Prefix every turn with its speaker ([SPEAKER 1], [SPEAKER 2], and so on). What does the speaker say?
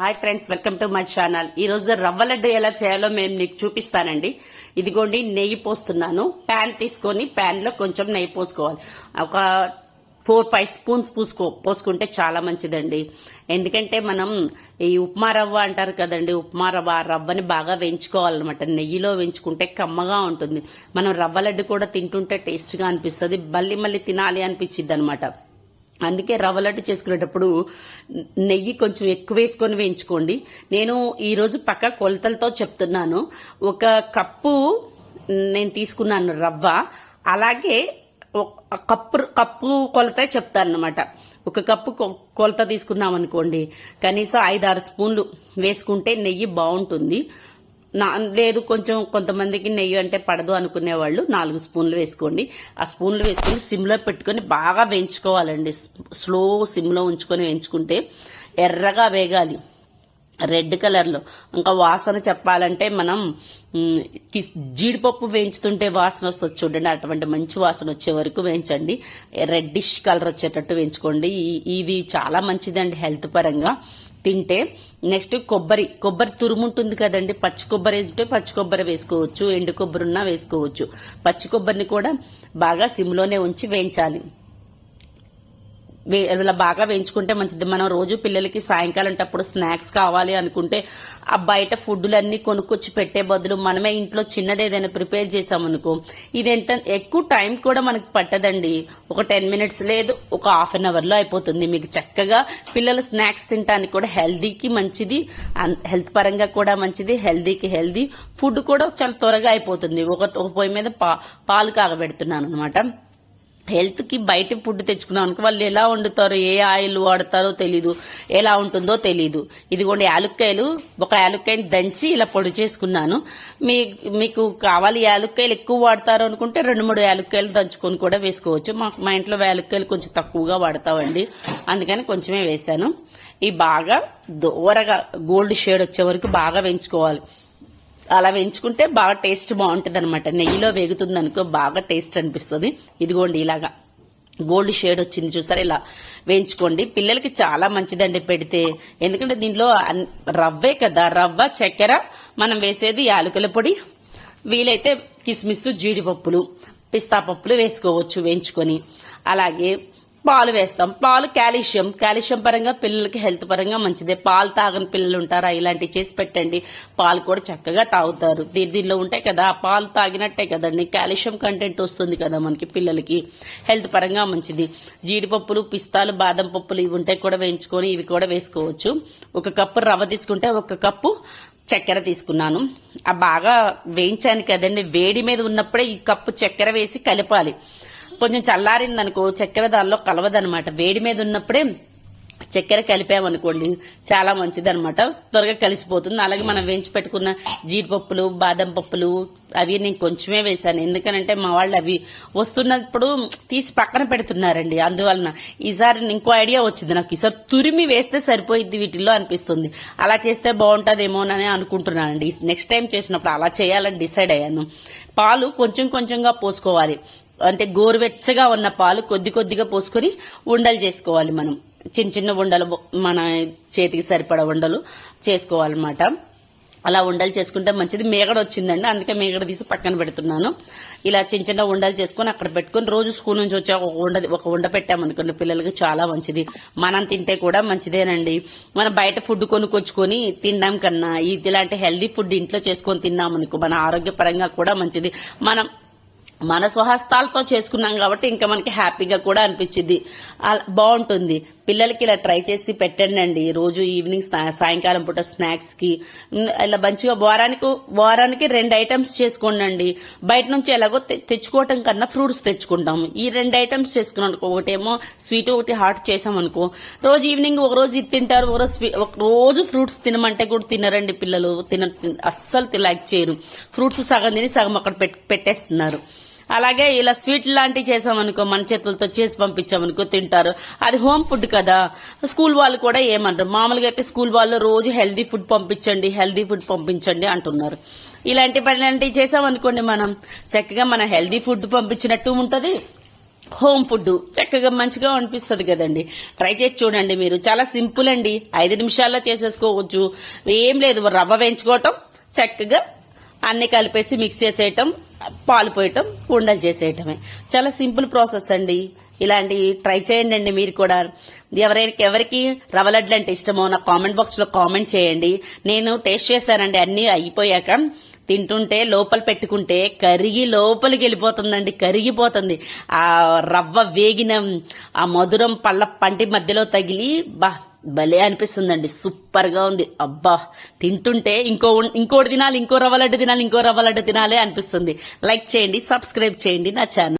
[SPEAKER 1] Hi friends welcome to my channel. ఈ రోజు రవ్వ లడ్డు ఎలా చేయాలో మేము నీకు చూపిస్తానండి. ఇదిగోండి నెయ్యి పోస్తున్నాను. ప్యాన్ తీసుకొని ప్యాన్లో కొంచెం నెయ్యి పోసుకోవాలి. ఒక ఫోర్ ఫైవ్ స్పూన్స్ పూసుకో పోసుకుంటే చాలా మంచిదండి. ఎందుకంటే మనం ఈ ఉప్మా రవ్వ అంటారు కదండి ఉప్మా రవ్వ రవ్వని బాగా వేయించుకోవాలన్నమాట. నెయ్యిలో వేయించుకుంటే కమ్మగా ఉంటుంది. మనం రవ్వ లడ్డు కూడా తింటుంటే టేస్ట్గా అనిపిస్తుంది. మళ్ళీ మళ్ళీ తినాలి అనిపించిద్ది అనమాట అందుకే రవ్వ లడ్డు చేసుకునేటప్పుడు నెయ్యి కొంచెం ఎక్కువ వేసుకొని వేయించుకోండి. నేను ఈరోజు పక్క కొలతలతో చెప్తున్నాను. ఒక కప్పు నేను తీసుకున్నాను రవ్వ. అలాగే కప్పు కప్పు కొలత చెప్తాను అనమాట ఒక కప్పు కొలత తీసుకున్నాం అనుకోండి కనీసం ఐదు ఆరు స్పూన్లు వేసుకుంటే నెయ్యి బాగుంటుంది. నా లేదు కొంచెం కొంతమందికి నెయ్యి అంటే పడదు అనుకునేవాళ్ళు. నాలుగు స్పూన్లు వేసుకోండి. ఆ స్పూన్లు వేసుకొని సిమ్లో పెట్టుకొని బాగా వేయించుకోవాలండి. స్లో సిమ్లో ఉంచుకొని వేయించుకుంటే ఎర్రగా వేగాలి. రెడ్ కలర్లో. ఇంకా వాసన చెప్పాలంటే మనం జీడిపప్పు వేయించుతుంటే వాసన వస్తుంది చూడండి అటువంటి మంచి వాసన వచ్చే వరకు వేయించండి. రెడ్డిష్ కలర్ వచ్చేటట్టు వేయించుకోండి. ఇవి చాలా మంచిదండి హెల్త్ పరంగా. తింటే నెక్స్ట్ కొబ్బరి కొబ్బరి తురుము ఉంటుంది కదండి పచ్చి కొబ్బరి ఉంటే పచ్చి కొబ్బరి వేసుకోవచ్చు ఎండు కొబ్బరి ఉన్నా వేసుకోవచ్చు. పచ్చి కొబ్బరిని కూడా బాగా సిమ్లోనే ఉంచి వేయించాలి. ఇలా బాగా వేయించుకుంటే మంచిది. మనం రోజు పిల్లలకి సాయంకాలం టప్పుడు స్నాక్స్ కావాలి అనుకుంటే ఆ బయట ఫుడ్లన్నీ కొనుక్కొచ్చి పెట్టే బదులు మనమే ఇంట్లో చిన్నది ఏదైనా ప్రిపేర్ చేసామనుకో ఇది ఎక్కువ టైం కూడా మనకు పట్టదండి. ఒక టెన్ మినిట్స్ లేదు ఒక హాఫ్ అన్ అవర్లో అయిపోతుంది. మీకు చక్కగా పిల్లలు స్నాక్స్ తినడానికి కూడా హెల్దీకి మంచిది హెల్త్ పరంగా కూడా మంచిది హెల్దీకి హెల్దీ. ఫుడ్ కూడా చాలా త్వరగా అయిపోతుంది. ఒక ఒక పొయ్యి మీద పా- పాలు కాగబెడుతున్నాను అనమాట హెల్త్కి బయట ఫుడ్ తెచ్చుకున్నాం అనుకో వాళ్ళు ఎలా వండుతారో ఏ ఆయిల్ వాడతారో తెలీదు. ఎలా ఉంటుందో తెలీదు. ఇదిగోండి యాలుక్కాయలు ఒక యాలుక్కాయని దంచి ఇలా పొడి చేసుకున్నాను. మీ మీకు కావాలి యాలుక్కాయలు ఎక్కువ వాడతారు అనుకుంటే రెండు మూడు యాలుక్కాయలు దంచుకొని కూడా వేసుకోవచ్చు. మాకు మా ఇంట్లో యాలుక్కాయలు కొంచెం తక్కువగా వాడతామండి. అందుకని కొంచెమే వేశాను. ఈ బాగా దూరగా గోల్డ్ షేడ్ వచ్చే వరకు బాగా వేయించుకోవాలి. అలా వేయించుకుంటే బాగా టేస్ట్ బాగుంటుంది అనమాట నెయ్యిలో వేగుతుంది అనుకో బాగా టేస్ట్ అనిపిస్తుంది. ఇదిగోండి ఇలాగా గోల్డ్ షేడ్ వచ్చింది చూసారా? ఇలా వేయించుకోండి. పిల్లలకి చాలా మంచిదండి పెడితే. ఎందుకంటే దీంట్లో రవ్వే కదా. రవ్వ చక్కెర మనం వేసేది యాలకుల పొడి వీలైతే కిస్మిస్ జీడిపప్పులు పిస్తా పప్పులు వేసుకోవచ్చు వేయించుకొని. అలాగే పాలు వేస్తాం. పాలు కాల్షియం. కాల్షియం పరంగా పిల్లలకి హెల్త్ పరంగా మంచిదే. పాలు తాగని పిల్లలు ఉంటారా ఇలాంటివి చేసి పెట్టండి. పాలు కూడా చక్కగా తాగుతారు. దీ- దీనిలో ఉంటాయి కదా ఆ పాలు తాగినట్టే కదండి. కాల్షియం కంటెంట్ వస్తుంది కదా మనకి పిల్లలకి. హెల్త్ పరంగా మంచిది. జీడిపప్పులు పిస్తాలు బాదం పప్పులు ఇవి ఉంటాయి కూడా వేయించుకొని ఇవి కూడా వేసుకోవచ్చు. ఒక కప్పు రవ్వ తీసుకుంటే ఒక కప్పు చక్కెర తీసుకున్నాను. ఆ బాగా వేయించాను కదండి. వేడి మీద ఉన్నప్పుడే ఈ కప్పు చక్కెర వేసి కలపాలి. కొంచెం చల్లారింది అనుకో చక్కెర దానిలో కలవదనమాట. వేడి మీద ఉన్నప్పుడే చక్కెర కలిపామనుకోండి చాలా మంచిది అనమాట త్వరగా కలిసిపోతుంది. అలాగే మనం వేయించి పెట్టుకున్న జీడిపప్పులు బాదం పప్పులు అవి నేను కొంచెమే వేశాను. ఎందుకనంటే మా వాళ్ళు అవి వస్తున్నప్పుడు తీసి పక్కన పెడుతున్నారండి. అందువలన ఈసారి ఇంకో ఐడియా వచ్చింది. నాకు ఈసారి తురిమి వేస్తే సరిపోయిద్ది వీటిల్లో అనిపిస్తుంది. అలా చేస్తే బాగుంటుందేమోనని అనుకుంటున్నానండి. నెక్స్ట్ టైం చేసినప్పుడు అలా చేయాలని డిసైడ్ అయ్యాను. పాలు కొంచెం కొంచెంగా పోసుకోవాలి. అంటే గోరువెచ్చగా ఉన్న పాలు కొద్ది కొద్దిగా పోసుకొని ఉండలు చేసుకోవాలి మనం. చిన్న చిన్న ఉండలు మన చేతికి సరిపడ ఉండలు చేసుకోవాలన్నమాట. అలా ఉండలు చేసుకుంటే మంచిది. మేగడ వచ్చిందండి. అందుకే మేగడ తీసి పక్కన పెడుతున్నాను. ఇలా చిన్న చిన్న ఉండలు చేసుకొని అక్కడ పెట్టుకొని రోజు స్కూల్ నుంచి వచ్చి ఒక ఉండ ఒక ఉండ పెట్టామనుకోండి పిల్లలకి చాలా మంచిది. మనం తింటే కూడా మంచిదేనండి. మనం బయట ఫుడ్ కొనుక్కొచ్చుకొని తినడం కన్నా ఇది ఇలాంటి హెల్దీ ఫుడ్ ఇంట్లో చేసుకొని తిన్నామనుకో మన ఆరోగ్యపరంగా కూడా మంచిది. మనం మన స్వహస్తాలతో చేసుకున్నాం కాబట్టి ఇంకా మనకి హ్యాపీగా కూడా అనిపించింది. అలా బాగుంటుంది. పిల్లలకి ఇలా ట్రై చేసి పెట్టండి అండి రోజు ఈవినింగ్ సాయంకాలం పూట స్నాక్స్కి ఇలా మంచిగా వారానికి వారానికి రెండు ఐటమ్స్ చేసుకోండి అండి బయట నుంచి ఎలాగో తె- తెచ్చుకోవటం కన్నా ఫ్రూట్స్ తెచ్చుకుంటాము. ఈ రెండు ఐటమ్స్ చేసుకున్నాం అనుకో ఒకటేమో స్వీట్ ఒకటి హాట్ చేసాం అనుకో రోజు ఈవినింగ్ ఒక రోజు ఇది తింటారు ఒక రోజు ఒక రోజు ఫ్రూట్స్ తినమంటే కూడా తినరండి పిల్లలు. తిన అస్సలు లైక్ చేయరు. ఫ్రూట్స్ సగం తిని సగం అక్కడ పెట్టేస్తున్నారు. అలాగే ఇలా స్వీట్ లాంటివి చేసామనుకో మన చేతులతో చేసి పంపించామనుకో తింటారు. అది హోమ్ ఫుడ్ కదా. స్కూల్ వాళ్ళు కూడా ఏమంటారు? మామూలుగా అయితే స్కూల్ వాళ్ళు రోజు హెల్దీ ఫుడ్ పంపించండి హెల్దీ ఫుడ్ పంపించండి అంటున్నారు. ఇలాంటి పని లాంటివి చేసామనుకోండి మనం చక్కగా మన హెల్దీ ఫుడ్ పంపించినట్టు ఉంటుంది. హోమ్ ఫుడ్ చక్కగా మంచిగా అనిపిస్తుంది కదండి. ట్రై చేసి చూడండి మీరు. చాలా సింపుల్ అండి. ఐదు నిమిషాల్లో చేసేసుకోవచ్చు. ఏం లేదు రవ్వ వేయించుకోవటం చక్కగా అన్ని కలిపేసి మిక్స్ చేసేయటం పాలు పోయటం ఉండలు చేసేయటమే. చాలా సింపుల్ ప్రాసెస్ అండి. ఇలాంటి ట్రై చేయండి అండి మీరు కూడా. ఎవరికి ఎవరికి రవ్వ లడ్లు అంటే ఇష్టమో నా కామెంట్ బాక్స్లో కామెంట్ చేయండి. నేను టేస్ట్ చేశానండి అన్నీ అయిపోయాక. తింటుంటే లోపల పెట్టుకుంటే కరిగి లోపలికి వెళ్ళిపోతుందండి కరిగిపోతుంది. ఆ రవ్వ వేగిన ఆ మధురం పళ్ళ పంటి మధ్యలో తగిలి బా భలే అనిపిస్తుందండి. సూపర్గా ఉంది. అబ్బా తింటుంటే ఇంకో ఇంకోటి తినాలి ఇంకో రవ్వలడ్డు తినాలి ఇంకో రవ్వలడ్డు తినాలి అనిపిస్తుంది. లైక్ చేయండి సబ్స్క్రైబ్ చేయండి నా ఛానల్.